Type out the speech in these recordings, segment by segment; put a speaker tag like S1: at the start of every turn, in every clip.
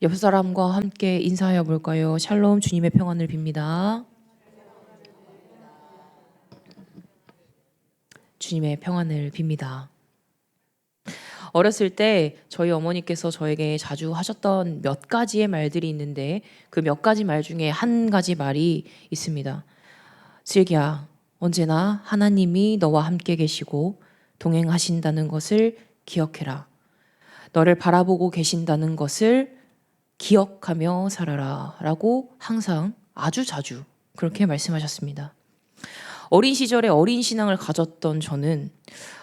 S1: 옆 사람과 함께 인사하여 볼까요? 샬롬 주님의 평안을 빕니다. 주님의 평안을 빕니다. 어렸을 때 저희 어머니께서 저에게 자주 하셨던 몇 가지의 말들이 있는데 그 몇 가지 말 중에 한 가지 말이 있습니다. 슬기야, 언제나 하나님이 너와 함께 계시고 동행하신다는 것을 기억해라. 너를 바라보고 계신다는 것을 기억하며 살아라. 라고 항상 아주 자주 그렇게 말씀하셨습니다. 어린 시절에 어린 신앙을 가졌던 저는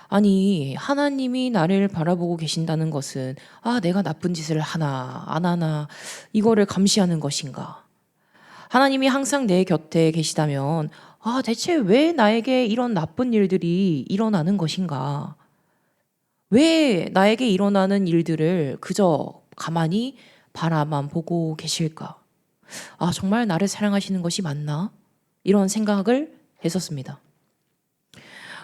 S1: 아니 하나님이 나를 바라보고 계신다는 것은 아 내가 나쁜 짓을 하나 안 하나 이거를 감시하는 것인가 하나님이 항상 내 곁에 계시다면 아 대체 왜 나에게 이런 나쁜 일들이 일어나는 것인가 왜 나에게 일어나는 일들을 그저 가만히 바라만 보고 계실까 아 정말 나를 사랑하시는 것이 맞나 이런 생각을 했었습니다.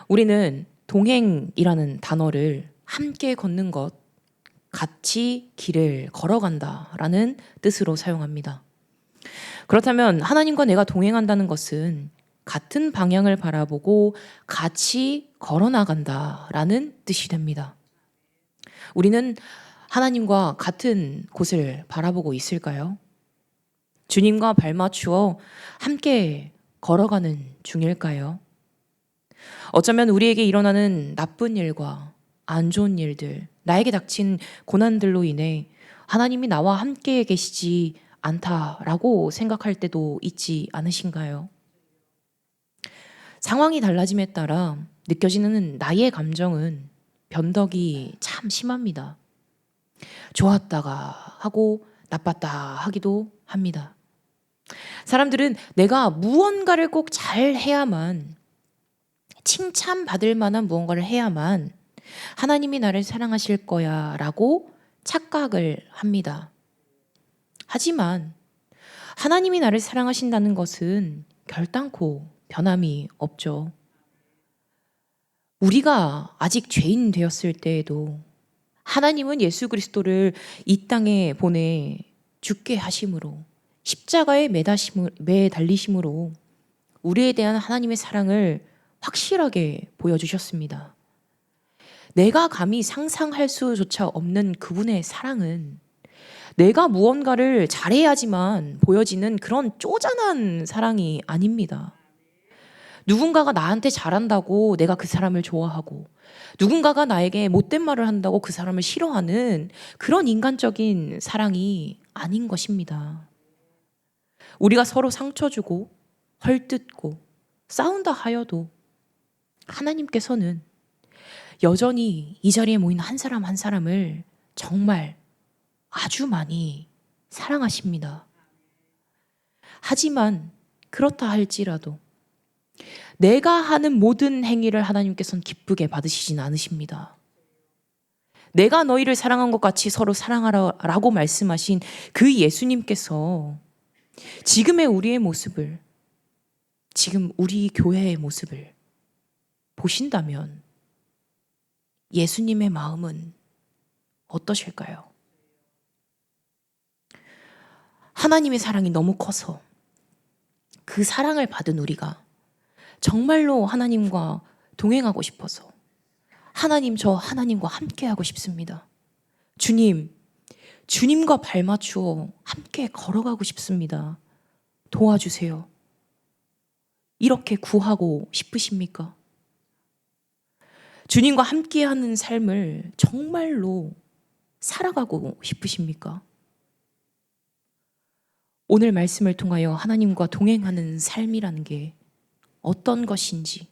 S1: 우리는 동행이라는 단어를 함께 걷는 것, 같이 길을 걸어간다 라는 뜻으로 사용합니다. 그렇다면 하나님과 내가 동행한다는 것은 같은 방향을 바라보고 같이 걸어나간다 라는 뜻이 됩니다. 우리는 하나님과 같은 곳을 바라보고 있을까요? 주님과 발맞추어 함께 걸어가는 중일까요? 어쩌면 우리에게 일어나는 나쁜 일과 안 좋은 일들, 나에게 닥친 고난들로 인해 하나님이 나와 함께 계시지 않다라고 생각할 때도 있지 않으신가요? 상황이 달라짐에 따라 느껴지는 나의 감정은 변덕이 참 심합니다. 좋았다가 하고 나빴다 하기도 합니다. 사람들은 내가 무언가를 꼭 잘 해야만 칭찬받을 만한 무언가를 해야만 하나님이 나를 사랑하실 거야 라고 착각을 합니다. 하지만 하나님이 나를 사랑하신다는 것은 결단코 변함이 없죠. 우리가 아직 죄인 되었을 때에도 하나님은 예수 그리스도를 이 땅에 보내 죽게 하심으로 십자가에 매달리심으로 우리에 대한 하나님의 사랑을 확실하게 보여주셨습니다. 내가 감히 상상할 수조차 없는 그분의 사랑은 내가 무언가를 잘해야지만 보여지는 그런 쪼잔한 사랑이 아닙니다. 누군가가 나한테 잘한다고 내가 그 사람을 좋아하고 누군가가 나에게 못된 말을 한다고 그 사람을 싫어하는 그런 인간적인 사랑이 아닌 것입니다. 우리가 서로 상처 주고 헐뜯고 싸운다 하여도 하나님께서는 여전히 이 자리에 모인 한 사람 한 사람을 정말 아주 많이 사랑하십니다. 하지만 그렇다 할지라도 내가 하는 모든 행위를 하나님께서는 기쁘게 받으시진 않으십니다. 내가 너희를 사랑한 것 같이 서로 사랑하라라고 말씀하신 그 예수님께서 지금의 우리의 모습을, 지금 우리 교회의 모습을 보신다면 예수님의 마음은 어떠실까요? 하나님의 사랑이 너무 커서 그 사랑을 받은 우리가 정말로 하나님과 동행하고 싶어서 하나님 저 하나님과 함께 하고 싶습니다. 주님, 주님과 발맞추어 함께 걸어가고 싶습니다. 도와주세요. 이렇게 구하고 싶으십니까? 주님과 함께하는 삶을 정말로 살아가고 싶으십니까? 오늘 말씀을 통하여 하나님과 동행하는 삶이라는 게 어떤 것인지,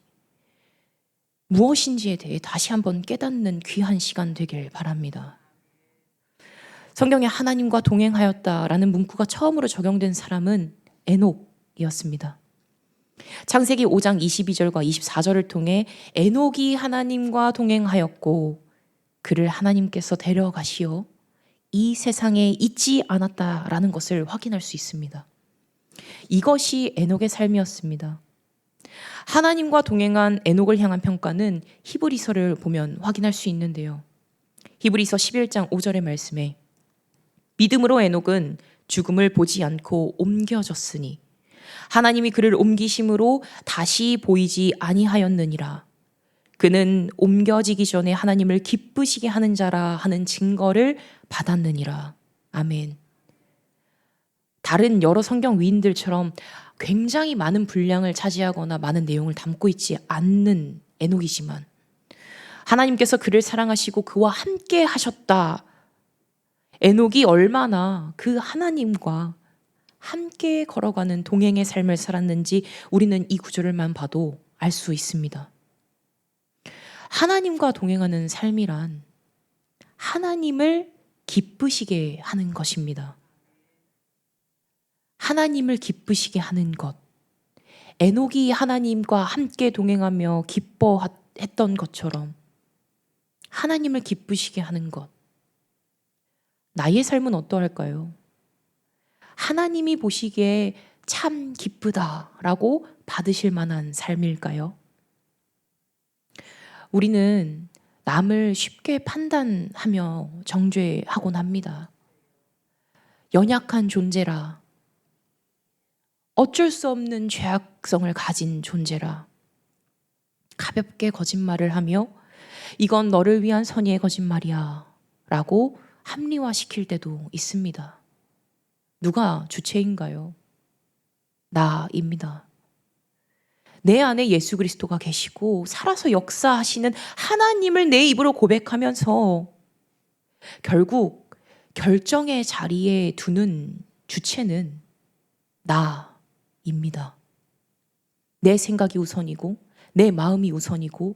S1: 무엇인지에 대해 다시 한번 깨닫는 귀한 시간 되길 바랍니다. 성경에 하나님과 동행하였다라는 문구가 처음으로 적용된 사람은 에녹이었습니다. 창세기 5장 22절과 24절을 통해 에녹이 하나님과 동행하였고 그를 하나님께서 데려가시어 이 세상에 있지 않았다라는 것을 확인할 수 있습니다. 이것이 에녹의 삶이었습니다. 하나님과 동행한 에녹을 향한 평가는 히브리서를 보면 확인할 수 있는데요. 히브리서 11장 5절의 말씀에 믿음으로 에녹은 죽음을 보지 않고 옮겨졌으니 하나님이 그를 옮기심으로 다시 보이지 아니하였느니라. 그는 옮겨지기 전에 하나님을 기쁘시게 하는 자라 하는 증거를 받았느니라. 아멘. 다른 여러 성경 위인들처럼 굉장히 많은 분량을 차지하거나 많은 내용을 담고 있지 않는 에녹이지만 하나님께서 그를 사랑하시고 그와 함께 하셨다. 에녹이 얼마나 그 하나님과 함께 걸어가는 동행의 삶을 살았는지 우리는 이 구절을만 봐도 알 수 있습니다. 하나님과 동행하는 삶이란 하나님을 기쁘시게 하는 것입니다. 하나님을 기쁘시게 하는 것. 에녹이 하나님과 함께 동행하며 기뻐했던 것처럼 하나님을 기쁘시게 하는 것. 나의 삶은 어떠할까요? 하나님이 보시기에 참 기쁘다라고 받으실 만한 삶일까요? 우리는 남을 쉽게 판단하며 정죄하곤 합니다. 연약한 존재라. 어쩔 수 없는 죄악성을 가진 존재라. 가볍게 거짓말을 하며 이건 너를 위한 선의의 거짓말이야. 라고 합리화시킬 때도 있습니다. 누가 주체인가요? 나입니다. 내 안에 예수 그리스도가 계시고 살아서 역사하시는 하나님을 내 입으로 고백하면서 결국 결정의 자리에 두는 주체는 나 입니다. 내 생각이 우선이고 내 마음이 우선이고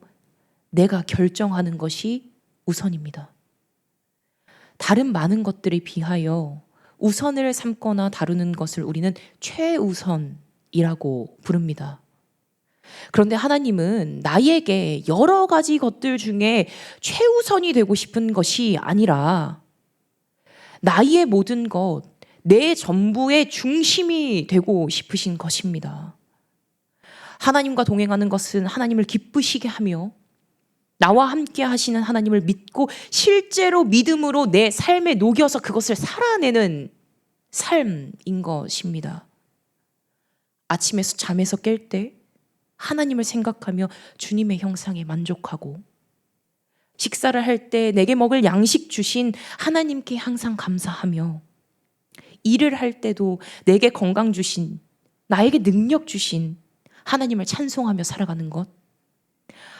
S1: 내가 결정하는 것이 우선입니다. 다른 많은 것들에 비하여 우선을 삼거나 다루는 것을 우리는 최우선이라고 부릅니다. 그런데 하나님은 나에게 여러 가지 것들 중에 최우선이 되고 싶은 것이 아니라 나의 모든 것, 내 전부의 중심이 되고 싶으신 것입니다. 하나님과 동행하는 것은 하나님을 기쁘시게 하며 나와 함께 하시는 하나님을 믿고 실제로 믿음으로 내 삶에 녹여서 그것을 살아내는 삶인 것입니다. 아침에서 잠에서 깰 때 하나님을 생각하며 주님의 형상에 만족하고 식사를 할 때 내게 먹을 양식 주신 하나님께 항상 감사하며 일을 할 때도 내게 건강 주신 나에게 능력 주신 하나님을 찬송하며 살아가는 것.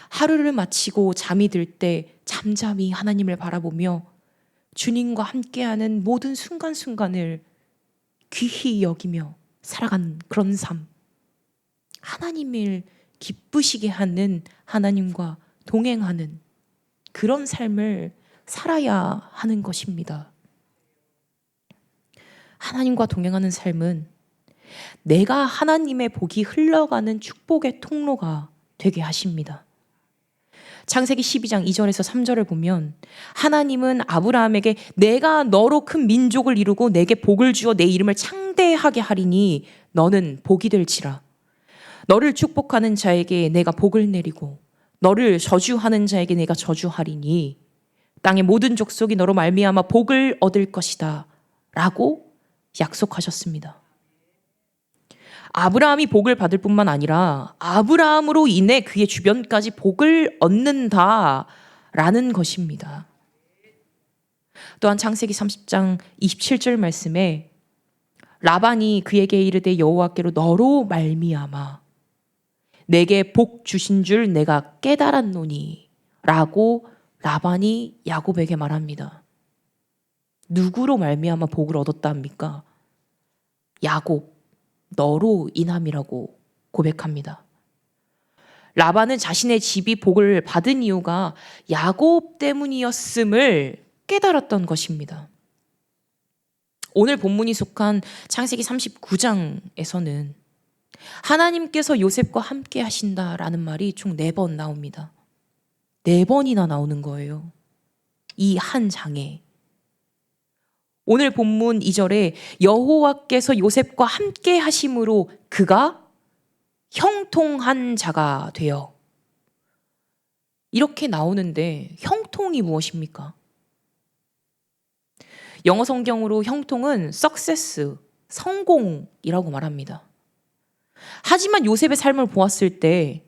S1: 하루를 마치고 잠이 들 때 잠잠히 하나님을 바라보며 주님과 함께하는 모든 순간순간을 귀히 여기며 살아가는 그런 삶. 하나님을 기쁘시게 하는 하나님과 동행하는 그런 삶을 살아야 하는 것입니다. 하나님과 동행하는 삶은 내가 하나님의 복이 흘러가는 축복의 통로가 되게 하십니다. 창세기 12장 2절에서 3절을 보면 하나님은 아브라함에게 내가 너로 큰 민족을 이루고 내게 복을 주어 내 이름을 창대하게 하리니 너는 복이 될지라. 너를 축복하는 자에게 내가 복을 내리고 너를 저주하는 자에게 내가 저주하리니 땅의 모든 족속이 너로 말미암아 복을 얻을 것이다. 라고 약속하셨습니다. 아브라함이 복을 받을 뿐만 아니라 아브라함으로 인해 그의 주변까지 복을 얻는다라는 것입니다. 또한 창세기 30장 27절 말씀에 라반이 그에게 이르되 여호와께로 너로 말미암아 내게 복 주신 줄 내가 깨달았노니 라고 라반이 야곱에게 말합니다. 누구로 말미암아 복을 얻었다 합니까? 야곱 너로 인함이라고 고백합니다. 라반은 자신의 집이 복을 받은 이유가 야곱 때문이었음을 깨달았던 것입니다. 오늘 본문이 속한 창세기 39장에서는 하나님께서 요셉과 함께 하신다라는 말이 총 네 번 나옵니다. 네 번이나 나오는 거예요. 이 한 장에. 오늘 본문 2절에 여호와께서 요셉과 함께 하심으로 그가 형통한 자가 되어 이렇게 나오는데 형통이 무엇입니까? 영어 성경으로 형통은 success, 성공이라고 말합니다. 하지만 요셉의 삶을 보았을 때,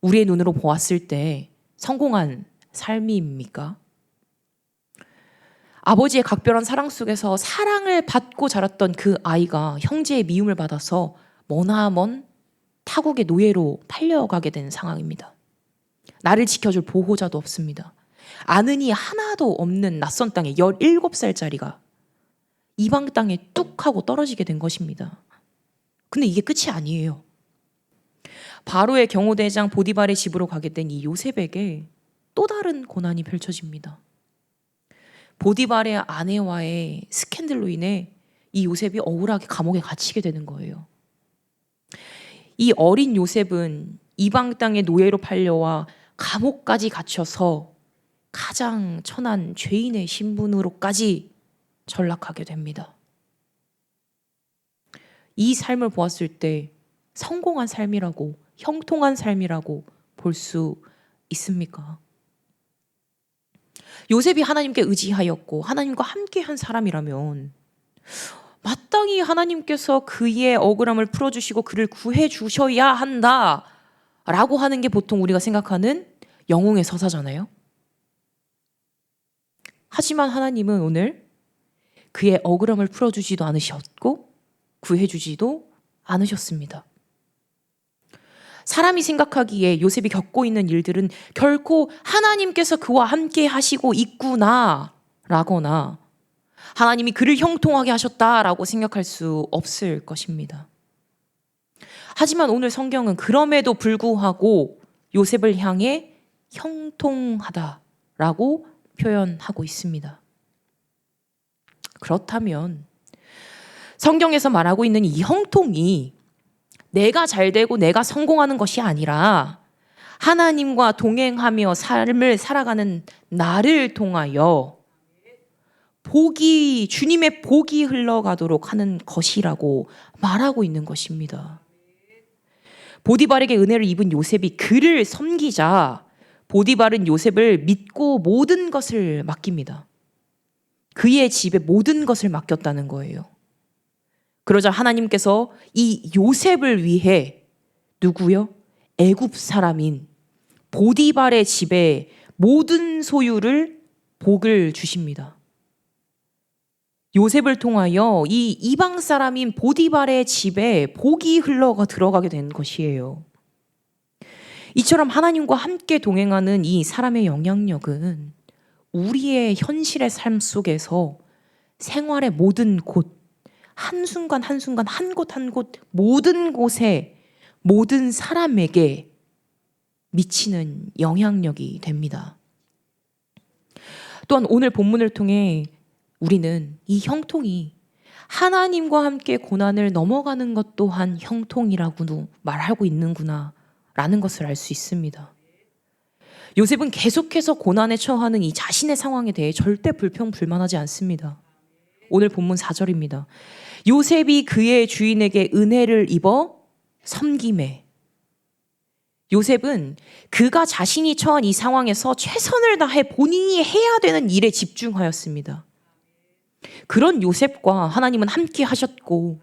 S1: 우리의 눈으로 보았을 때 성공한 삶입니까? 아버지의 각별한 사랑 속에서 사랑을 받고 자랐던 그 아이가 형제의 미움을 받아서 머나먼 타국의 노예로 팔려가게 된 상황입니다. 나를 지켜줄 보호자도 없습니다. 아는 이 하나도 없는 낯선 땅에 17살짜리가 이방 땅에 뚝 하고 떨어지게 된 것입니다. 근데 이게 끝이 아니에요. 바로의 경호대장 보디발의 집으로 가게 된 이 요셉에게 또 다른 고난이 펼쳐집니다. 보디발의 아내와의 스캔들로 인해 이 요셉이 억울하게 감옥에 갇히게 되는 거예요. 이 어린 요셉은 이방 땅의 노예로 팔려와 감옥까지 갇혀서 가장 천한 죄인의 신분으로까지 전락하게 됩니다. 이 삶을 보았을 때 성공한 삶이라고 형통한 삶이라고 볼 수 있습니까? 요셉이 하나님께 의지하였고 하나님과 함께한 사람이라면 마땅히 하나님께서 그의 억울함을 풀어주시고 그를 구해 주셔야 한다 라고 하는 게 보통 우리가 생각하는 영웅의 서사잖아요. 하지만 하나님은 오늘 그의 억울함을 풀어주지도 않으셨고 구해주지도 않으셨습니다. 사람이 생각하기에 요셉이 겪고 있는 일들은 결코 하나님께서 그와 함께 하시고 있구나 라거나 하나님이 그를 형통하게 하셨다라고 생각할 수 없을 것입니다. 하지만 오늘 성경은 그럼에도 불구하고 요셉을 향해 형통하다라고 표현하고 있습니다. 그렇다면 성경에서 말하고 있는 이 형통이 내가 잘 되고 내가 성공하는 것이 아니라 하나님과 동행하며 삶을 살아가는 나를 통하여 복이 주님의 복이 흘러가도록 하는 것이라고 말하고 있는 것입니다. 보디발에게 은혜를 입은 요셉이 그를 섬기자 보디발은 요셉을 믿고 모든 것을 맡깁니다. 그의 집에 모든 것을 맡겼다는 거예요. 그러자 하나님께서 이 요셉을 위해 누구요? 애굽 사람인 보디발의 집에 모든 소유를 복을 주십니다. 요셉을 통하여 이 이방 사람인 보디발의 집에 복이 흘러가 들어가게 된 것이에요. 이처럼 하나님과 함께 동행하는 이 사람의 영향력은 우리의 현실의 삶 속에서 생활의 모든 곳, 한순간 한순간 한 곳 한 곳 모든 곳에 모든 사람에게 미치는 영향력이 됩니다. 또한 오늘 본문을 통해 우리는 이 형통이 하나님과 함께 고난을 넘어가는 것 또한 형통이라고도 말하고 있는구나 라는 것을 알 수 있습니다. 요셉은 계속해서 고난에 처하는 이 자신의 상황에 대해 절대 불평불만하지 않습니다. 오늘 본문 4절입니다. 요셉이 그의 주인에게 은혜를 입어 섬김에 요셉은 그가 자신이 처한 이 상황에서 최선을 다해 본인이 해야 되는 일에 집중하였습니다. 그런 요셉과 하나님은 함께 하셨고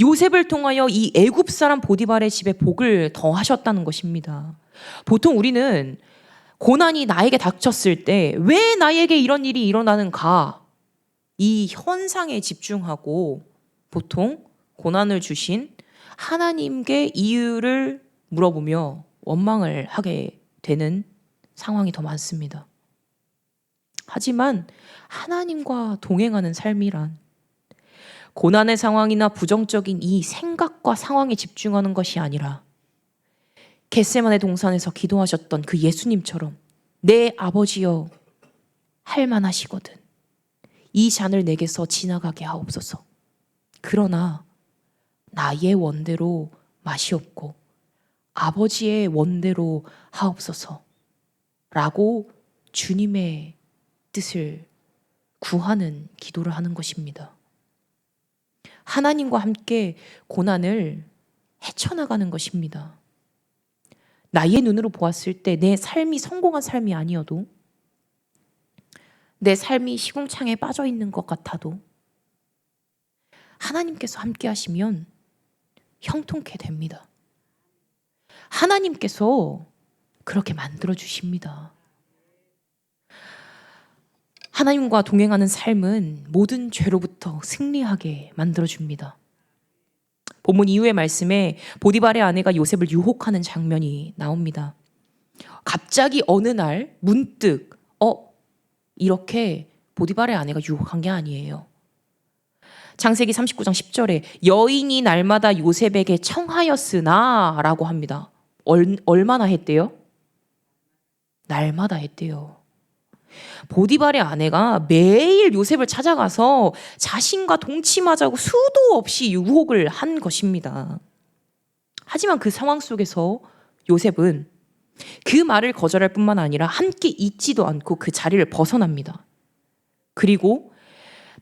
S1: 요셉을 통하여 이 애굽 사람 보디발의 집에 복을 더하셨다는 것입니다. 보통 우리는 고난이 나에게 닥쳤을 때 왜 나에게 이런 일이 일어나는가 이 현상에 집중하고 보통 고난을 주신 하나님께 이유를 물어보며 원망을 하게 되는 상황이 더 많습니다. 하지만 하나님과 동행하는 삶이란 고난의 상황이나 부정적인 이 생각과 상황에 집중하는 것이 아니라 겟세만의 동산에서 기도하셨던 그 예수님처럼 내 아버지여 할 만하시거든 이 잔을 내게서 지나가게 하옵소서. 그러나 나의 원대로 맛이 없고 아버지의 원대로 하옵소서. 라고 주님의 뜻을 구하는 기도를 하는 것입니다. 하나님과 함께 고난을 헤쳐나가는 것입니다. 나의 눈으로 보았을 때 내 삶이 성공한 삶이 아니어도 내 삶이 시궁창에 빠져 있는 것 같아도 하나님께서 함께 하시면 형통케 됩니다. 하나님께서 그렇게 만들어 주십니다. 하나님과 동행하는 삶은 모든 죄로부터 승리하게 만들어 줍니다. 본문 이후의 말씀에 보디발의 아내가 요셉을 유혹하는 장면이 나옵니다. 갑자기 어느 날 문득 어 이렇게 보디발의 아내가 유혹한 게 아니에요. 창세기 39장 10절에 여인이 날마다 요셉에게 청하였으나 라고 합니다. 얼, 얼마나 했대요? 날마다 했대요. 보디발의 아내가 매일 요셉을 찾아가서 자신과 동침하자고 수도 없이 유혹을 한 것입니다. 하지만 그 상황 속에서 요셉은 그 말을 거절할 뿐만 아니라 함께 있지도 않고 그 자리를 벗어납니다. 그리고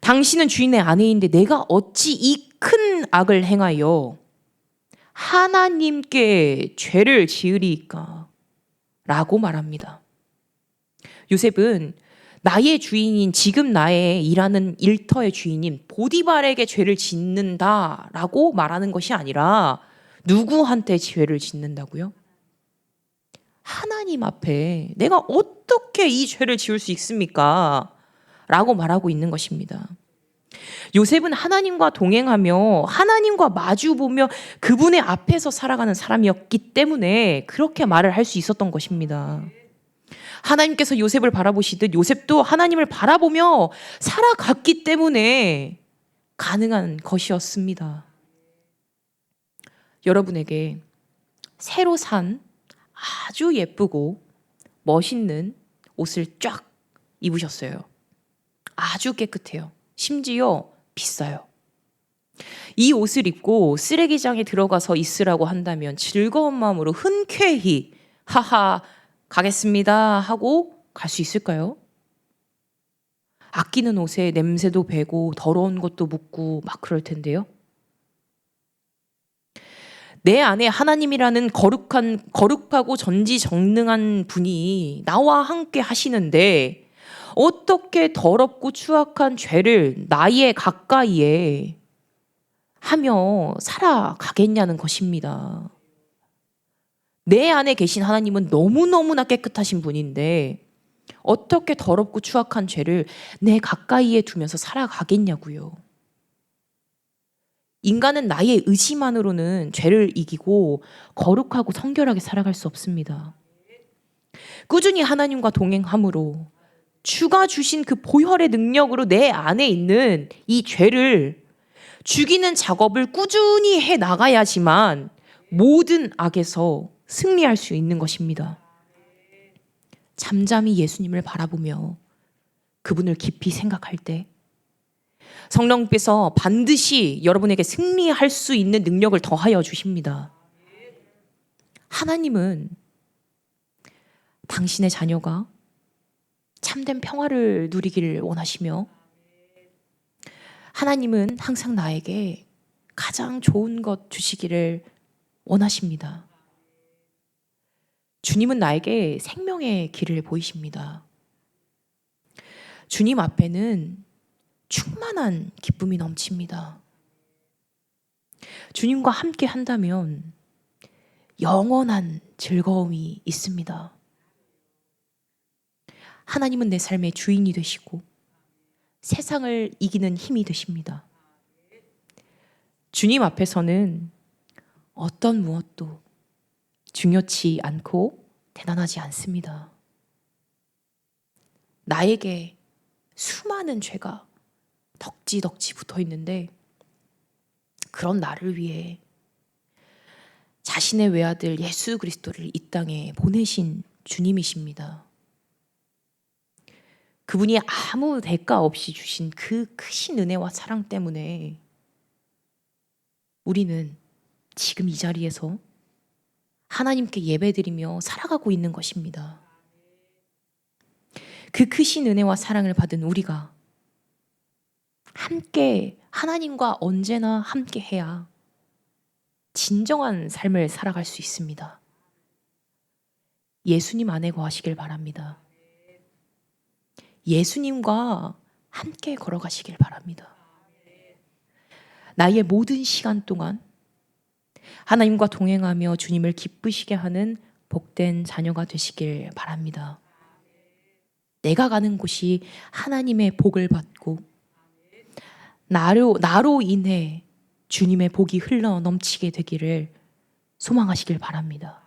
S1: 당신은 주인의 아내인데 내가 어찌 이 큰 악을 행하여 하나님께 죄를 지으리까? 라고 말합니다. 요셉은 나의 주인인 지금 나의 일하는 일터의 주인인 보디발에게 죄를 짓는다라고 말하는 것이 아니라 누구한테 죄를 짓는다고요? 하나님 앞에 내가 어떻게 이 죄를 지을 수 있습니까? 라고 말하고 있는 것입니다. 요셉은 하나님과 동행하며 하나님과 마주보며 그분의 앞에서 살아가는 사람이었기 때문에 그렇게 말을 할 수 있었던 것입니다. 하나님께서 요셉을 바라보시듯 요셉도 하나님을 바라보며 살아갔기 때문에 가능한 것이었습니다. 여러분에게 새로 산 아주 예쁘고 멋있는 옷을 쫙 입으셨어요. 아주 깨끗해요. 심지어 비싸요. 이 옷을 입고 쓰레기장에 들어가서 있으라고 한다면 즐거운 마음으로 흔쾌히 하하 가겠습니다 하고 갈 수 있을까요? 아끼는 옷에 냄새도 배고 더러운 것도 묻고 막 그럴 텐데요. 내 안에 하나님이라는 거룩한 거룩하고 전지전능한 분이 나와 함께 하시는데 어떻게 더럽고 추악한 죄를 나의 가까이에 하며 살아가겠냐는 것입니다. 내 안에 계신 하나님은 너무너무나 깨끗하신 분인데 어떻게 더럽고 추악한 죄를 내 가까이에 두면서 살아가겠냐고요. 인간은 나의 의지만으로는 죄를 이기고 거룩하고 성결하게 살아갈 수 없습니다. 꾸준히 하나님과 동행함으로 주가 주신 그 보혈의 능력으로 내 안에 있는 이 죄를 죽이는 작업을 꾸준히 해 나가야지만 모든 악에서 승리할 수 있는 것입니다. 잠잠히 예수님을 바라보며 그분을 깊이 생각할 때 성령께서 반드시 여러분에게 승리할 수 있는 능력을 더하여 주십니다. 하나님은 당신의 자녀가 참된 평화를 누리기를 원하시며 하나님은 항상 나에게 가장 좋은 것 주시기를 원하십니다. 주님은 나에게 생명의 길을 보이십니다. 주님 앞에는 충만한 기쁨이 넘칩니다. 주님과 함께 한다면 영원한 즐거움이 있습니다. 하나님은 내 삶의 주인이 되시고 세상을 이기는 힘이 되십니다. 주님 앞에서는 어떤 무엇도 중요치 않고 대단하지 않습니다. 나에게 수많은 죄가 덕지덕지 붙어 있는데 그런 나를 위해 자신의 외아들 예수 그리스도를 이 땅에 보내신 주님이십니다. 그분이 아무 대가 없이 주신 그 크신 은혜와 사랑 때문에 우리는 지금 이 자리에서 하나님께 예배드리며 살아가고 있는 것입니다. 그 크신 은혜와 사랑을 받은 우리가 함께 하나님과 언제나 함께 해야 진정한 삶을 살아갈 수 있습니다. 예수님 안에 거하시길 바랍니다. 예수님과 함께 걸어가시길 바랍니다. 나의 모든 시간 동안 하나님과 동행하며 주님을 기쁘시게 하는 복된 자녀가 되시길 바랍니다. 내가 가는 곳이 하나님의 복을 받고 나로 나로 인해 주님의 복이 흘러 넘치게 되기를 소망하시길 바랍니다.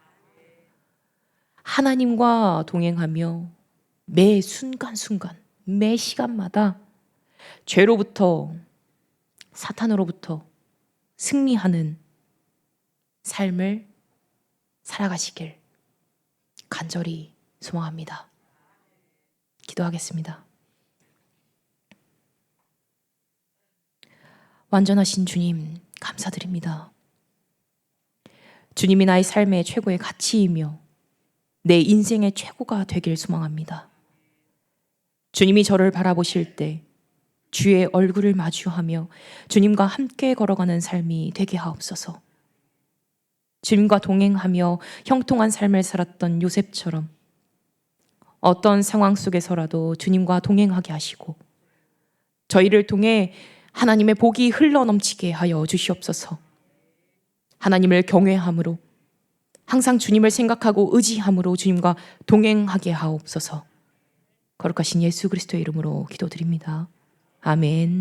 S1: 하나님과 동행하며 매 순간순간, 매 시간마다 죄로부터 사탄으로부터 승리하는 삶을 살아가시길 간절히 소망합니다. 기도하겠습니다. 완전하신 주님, 감사드립니다. 주님이 나의 삶의 최고의 가치이며 내 인생의 최고가 되길 소망합니다. 주님이 저를 바라보실 때 주의 얼굴을 마주하며 주님과 함께 걸어가는 삶이 되게 하옵소서. 주님과 동행하며 형통한 삶을 살았던 요셉처럼 어떤 상황 속에서라도 주님과 동행하게 하시고 저희를 통해 하나님의 복이 흘러 넘치게 하여 주시옵소서. 하나님을 경외함으로 항상 주님을 생각하고 의지함으로 주님과 동행하게 하옵소서. 거룩하신 예수 그리스도의 이름으로 기도드립니다. 아멘.